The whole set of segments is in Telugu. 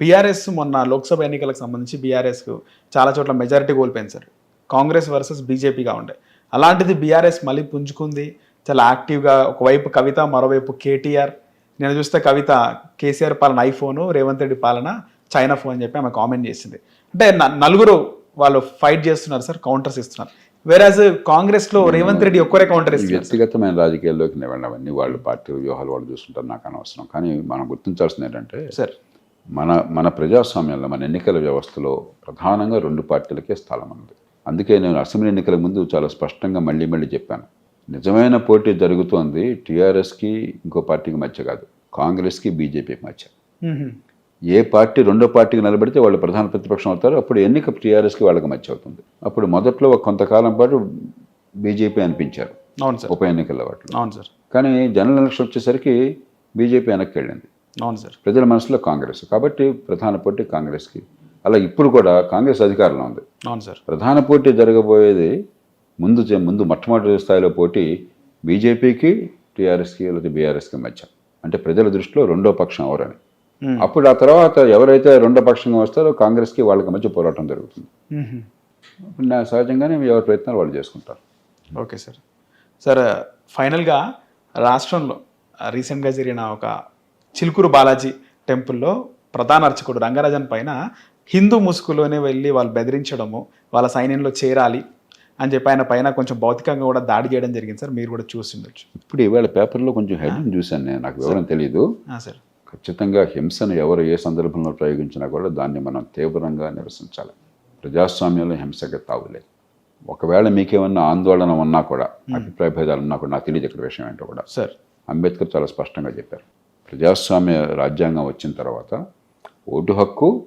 బీఆర్ఎస్ మొన్న లోక్సభ ఎన్నికలకు సంబంధించి బీఆర్ఎస్ చాలా చోట్ల మెజారిటీ కోల్పోయింది సార్. కాంగ్రెస్ వర్సెస్ బీజేపీగా ఉండే. అలాంటిది బీఆర్ఎస్ మళ్ళీ పుంజుకుంది. చాలా యాక్టివ్గా ఒకవైపు కవిత మరోవైపు కేటీఆర్ నేను చూస్తే కవిత కేసీఆర్ పాలన ఐఫోను రేవంత్ రెడ్డి పాలన చైనా ఫోన్ అని చెప్పి ఆమె కామెంట్ చేసింది. అంటే నలుగురు వాళ్ళు ఫైట్ చేస్తున్నారు సార్ కౌంటర్స్ ఇస్తున్నారు. వేరాజ్ కాంగ్రెస్లో రేవంత్ రెడ్డి ఒక్కరే కౌంటర్ వ్యక్తిగతమైన రాజకీయాల్లోకి నేను వెళ్ళవన్నీ వాళ్ళు పార్టీ వ్యూహాలు వాళ్ళు చూసుకుంటారు నాకు అనవసరం. కానీ మనం గుర్తించాల్సింది ఏంటంటే సార్ మన మన ప్రజాస్వామ్యంలో మన ఎన్నికల వ్యవస్థలో ప్రధానంగా రెండు పార్టీలకే స్థలం ఉంది అందుకే నేను అసెంబ్లీ ఎన్నికల ముందు చాలా స్పష్టంగా మళ్ళీ మళ్ళీ చెప్పాను. నిజమైన పోటీ జరుగుతోంది టీఆర్ఎస్కి ఇంకో పార్టీకి మధ్య కాదు కాంగ్రెస్కి బీజేపీకి మధ్య. ఏ పార్టీ రెండో పార్టీకి నిలబడితే వాళ్ళు ప్రధాన ప్రతిపక్షం అవుతారు అప్పుడు ఎన్నిక టీఆర్ఎస్కి వాళ్ళకి మధ్య అవుతుంది. అప్పుడు మొదట్లో కొంతకాలం పాటు బీజేపీ అనిపించారు అవును సార్. ఉప ఎన్నికల వాటిలో. అవును సార్. కానీ జనరల్ ఎలక్షన్ వచ్చేసరికి బీజేపీ వెనక్కి వెళ్ళింది. అవును సార్ ప్రజల మనసులో కాంగ్రెస్. కాబట్టి ప్రధాన పోటీ కాంగ్రెస్కి. అలా ఇప్పుడు కూడా కాంగ్రెస్ అధికారంలో ఉంది. అవును సార్ ప్రధాన పోటీ జరగబోయేది ముందు ముందు మొట్టమొదటి స్థాయిలో పోటీ బీజేపీకి టీఆర్ఎస్కి లేదా బీఆర్ఎస్కి మధ్య. అంటే ప్రజల దృష్టిలో రెండో పక్షం ఎవరని. మ్మ్. అప్పుడు ఆ తర్వాత ఎవరైతే రెండో పక్షంగా వస్తారో కాంగ్రెస్కి వాళ్ళకి మధ్య పోరాటం జరుగుతుంది. ఇప్పుడు నా సహజంగానే ఎవరి ప్రయత్నాలు వాళ్ళు చేసుకుంటారు. ఓకే సార్ సార్ ఫైనల్గా రాష్ట్రంలో రీసెంట్గా జరిగిన ఒక చిలుకూరు బాలాజీ టెంపుల్లో ప్రధాన అర్చకుడు రంగరాజన్ పైన హిందూ ముసుగులోనే వెళ్ళి వాళ్ళు బెదిరించడము వాళ్ళ సైన్యంలో చేరాలి అని చెప్పి ఆయన పైన కొంచెం భౌతికంగా కూడా దాడి చేయడం జరిగింది సార్. మీరు కూడా చూసి ఉండొచ్చు. ఇప్పుడు ఇవాళ పేపర్లో కొంచెం హెడ్లైన్ చూశాను నేను నాకు వివరం తెలియదు సార్. ఖచ్చితంగా హింసను ఎవరు ఏ సందర్భంలో ప్రయోగించినా కూడా దాన్ని మనం తీవ్రంగా నిరసించాలి. ప్రజాస్వామ్యంలో హింసకి తావులేదు ఒకవేళ మీకేమన్నా ఆందోళన ఉన్నా కూడా అభిప్రాయ భేదాలు ఉన్నా కూడా నాకు తెలియదు ఇక్కడ విషయం ఏంటో కూడా. సార్. అంబేద్కర్ చాలా స్పష్టంగా చెప్పారు. ప్రజాస్వామ్య రాజ్యాంగం వచ్చిన తర్వాత ఓటు హక్కు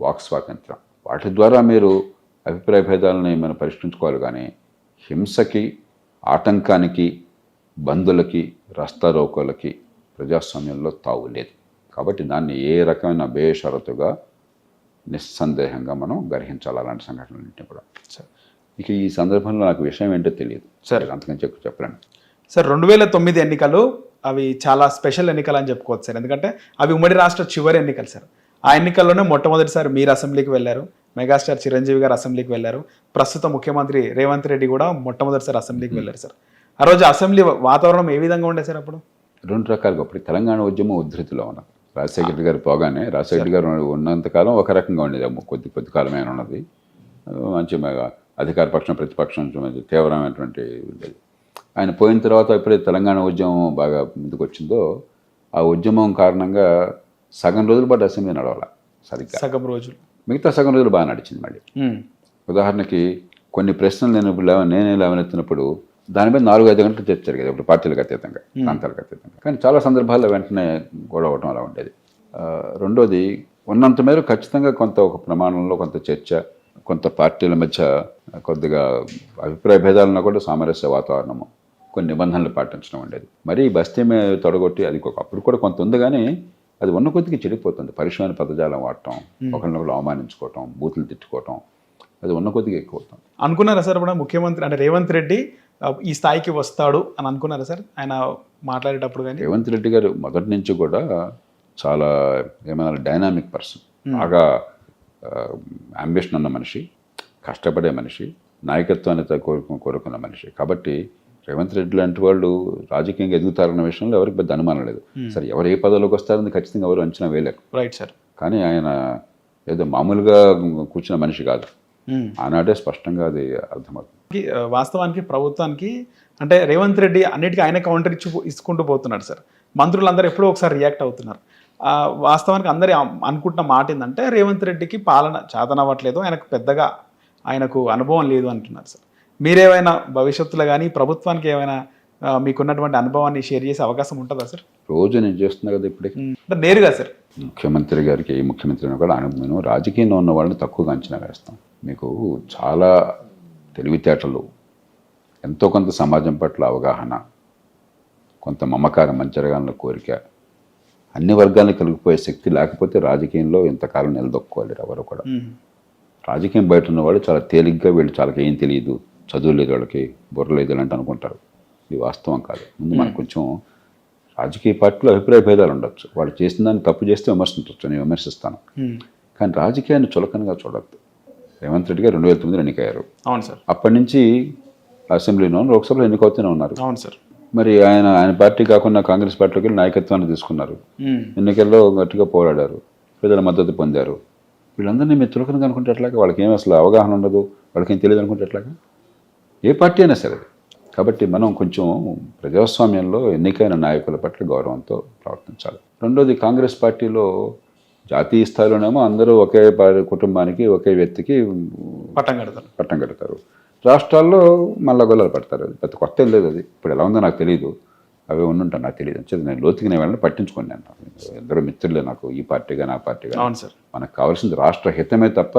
వాక్ స్వాతంత్రం. వాటి ద్వారా మీరు అభిప్రాయ భేదాలని మనం పరిష్కరించుకోవాలి కానీ హింసకి ఆటంకానికి బంధులకి రస్తారోకోలకి ప్రజాస్వామ్యంలో తావు లేదు. కాబట్టి దాన్ని ఏ రకమైన బేషరతుగా నిస్సందేహంగా మనం గ్రహించాలి అలాంటి సంఘటనలన్నింటినీ కూడా. సార్. ఇక ఈ సందర్భంలో నాకు విషయం ఏంటో తెలియదు. సరే. అంతకని చెప్పి చెప్పలేను. సార్ రెండు వేల తొమ్మిది ఎన్నికలు అవి చాలా స్పెషల్ ఎన్నికలు అని చెప్పుకోవచ్చు సార్. ఎందుకంటే అవి ఉమ్మడి రాష్ట్ర చివరి ఎన్నికలు సార్. ఆ ఎన్నికల్లోనే మొట్టమొదటిసారి మీరు అసెంబ్లీకి వెళ్ళారు. మెగాస్టార్ చిరంజీవి గారు అసెంబ్లీకి వెళ్ళారు. ప్రస్తుత ముఖ్యమంత్రి రేవంత్ రెడ్డి కూడా మొట్టమొదటిసారి అసెంబ్లీకి వెళ్ళారు సార్. ఆ రోజు అసెంబ్లీ వాతావరణం ఏ విధంగా ఉండే సార్ అప్పుడు? రెండు రకాలుగా. ఇప్పుడు తెలంగాణ ఉద్యమం ఉద్ధృతిలో ఉన్నది రాజశేఖర గారు పోగానే రాజశేఖర గారు ఉన్నంతకాలం ఒక రకంగా ఉండేది. కొద్ది కొద్ది కాలమే ఉన్నది. మంచి మెగా- అధికార పక్షం ప్రతిపక్షం మంచి తీవ్రమైనటువంటి ఉండేది. ఆయన పోయిన తర్వాత ఎప్పుడైతే తెలంగాణ ఉద్యమం బాగా ముందుకు వచ్చిందో ఆ ఉద్యమం కారణంగా సగం రోజుల పాటు అసెంబ్లీ నడవాల సరిగ్గా? సగం రోజులు. మిగతా సగం రోజులు బాగా నడిచింది మళ్ళీ. ఉదాహరణకి కొన్ని ప్రశ్నలు నేను నేనే లేవనెత్తినప్పుడు దాని మీద నాలుగు ఐదు గంటలు చర్చ జరిగేది ఇప్పుడు పార్టీలకు అతీతంగా ప్రాంతాలకు అతీతంగా. కానీ చాలా సందర్భాల్లో వెంటనే గొడవ అవడం అలా ఉండేది. రెండోది ఉన్నంత మేర ఖచ్చితంగా కొంత ఒక ప్రమాణంలో కొంత చర్చ కొంత పార్టీల మధ్య కొద్దిగా అభిప్రాయ భేదాలున్నా కూడా సామరస్య వాతావరణము. కొన్ని నిబంధనలు పాటించడం ఉండేది. మరి బస్తీ మీద తొడగొట్టి అది అప్పుడు కూడా కొంత ఉంది కానీ అది ఉన్న కొద్దికి చెడిపోతుంది. పరిశ్రమ పదజాలం వాడటం ఒకరినొకరు అవమానించుకోవటం బూతులు తిట్టుకోవటం అది ఉన్న కొద్దిగా ఎక్కువ అవుతుంది. అనుకున్నారా సార్ ఇప్పుడు ముఖ్యమంత్రి అంటే రేవంత్ రెడ్డి ఈ స్థాయికి వస్తాడు అని అనుకున్నారా సార్? ఆయన మాట్లాడేటప్పుడు కానీ రేవంత్ రెడ్డి గారు మొదటి నుంచి కూడా చాలా ఏమైనా డైనామిక్ పర్సన్. బాగా అంబిషన్ ఉన్న మనిషి కష్టపడే మనిషి నాయకత్వాన్ని కోరుకున్న మనిషి. కాబట్టి రేవంత్ రెడ్డి లాంటి వాళ్ళు రాజకీయంగా ఎదుగుతారన్న విషయంలో ఎవరికి పెద్ద అనుమానం లేదు. సరే ఎవరు ఏ పదవిలోకి వస్తారని ఖచ్చితంగా ఎవరు అంచనా వేయలేరు. రైట్ సార్ కానీ ఆయన ఏదో మామూలుగా కూర్చున్న మనిషి కాదు. ఉమ్. ఆనాడే స్పష్టంగా అది అర్థమవుతుంది. వాస్తవానికి ప్రభుత్వానికి అంటే రేవంత్ రెడ్డి అన్నిటికీ ఆయన కౌంటర్ ఇచ్చి ఇచ్చుకుంటూ పోతున్నాడు సార్ మంత్రులందరూ ఎప్పుడో ఒకసారి రియాక్ట్ అవుతున్నారు. ఆ, వాస్తవానికి అందరి అనుకుంటున్న మాట ఏంటంటే రేవంత్ రెడ్డికి పాలన చేతనవ్వట్లేదు ఆయనకు పెద్దగా ఆయనకు అనుభవం లేదు అంటున్నారు సార్ మీరేమైనా భవిష్యత్తులో కానీ ప్రభుత్వానికి ఏమైనా మీకున్నటువంటి అనుభవాన్ని షేర్ చేసే అవకాశం ఉంటుందా సార్? రోజు నేను చేస్తున్నా కదా ఇప్పటికి అంటే నేరుగా సార్? ముఖ్యమంత్రి గారికి ఏ ముఖ్యమంత్రి కూడా మేము రాజకీయంలో ఉన్న వాళ్ళని తక్కువగా అంచనా వేస్తాం. మీకు చాలా తెలివితేటలు ఎంతో కొంత సమాజం పట్ల అవగాహన కొంత మమకారం మంచి జరగాలన్న కోరిక అన్ని వర్గాలను కలిగిపోయే శక్తి లేకపోతే రాజకీయంలో ఇంతకాలం నిలదొక్కోలేరు ఎవరు కూడా. రాజకీయం బయట ఉన్నవాళ్ళు చాలా తేలిగ్గా వీళ్ళు చాలా ఏం తెలియదు. చదువు లేదు వాళ్ళకి బుర్ర లేదు ఇలాంటి అనుకుంటారు. ఇది వాస్తవం కాదు. ముందు మనకు కొంచెం రాజకీయ పార్టీలో అభిప్రాయ భేదాలు ఉండొచ్చు. వాళ్ళు చేసిన దాన్ని తప్పు చేస్తే విమర్శించవచ్చు. నేను విమర్శిస్తాను. కానీ రాజకీయాన్ని చులకనగా చూడద్దు. రేవంత్ రెడ్డి గారు రెండు వేల తొమ్మిదిలో ఎన్నికయ్యారు. అవును సార్. అప్పటి నుంచి అసెంబ్లీలో లోక్సభలో ఎన్నికవుతూనే ఉన్నారు. అవును సార్. మరి ఆయన ఆయన పార్టీ కాకుండా కాంగ్రెస్ పార్టీలోకి వెళ్ళి నాయకత్వాన్ని తీసుకున్నారు. ఎన్నికల్లో గట్టిగా పోరాడారు. ప్రజల మద్దతు పొందారు. వీళ్ళందరినీ మీరు చులకనగా అనుకుంటే ఎట్లాగా? వాళ్ళకి ఏం అసలు అవగాహన ఉండదు? వాళ్ళకి ఏం తెలియదు అనుకుంటే ఎట్లాగా? ఏ పార్టీ అయినా సరే. కాబట్టి మనం కొంచెం ప్రజాస్వామ్యంలో ఎన్నికైన నాయకుల పట్ల గౌరవంతో ప్రవర్తించాలి. రెండోది కాంగ్రెస్ పార్టీలో జాతీయ స్థాయిలోనేమో అందరూ ఒకే కుటుంబానికి ఒకే వ్యక్తికి పట్టం కడతారు. పట్టం కడతారు. రాష్ట్రాల్లో మళ్ళా గొల్లలు పడతారు. అది పెద్ద కొత్త ఏం లేదు అది. ఇప్పుడు ఎలా ఉందో నాకు తెలియదు అవి ఉండుంటాను నాకు తెలియదు అంచేది నేను లోతుకి నేను వెళ్ళని పట్టించుకోండి నేను. ఇద్దరు మిత్రులే నాకు ఈ పార్టీగా నా పార్టీగా. అవును సార్. మనకు కావాల్సింది రాష్ట్ర హితమే తప్ప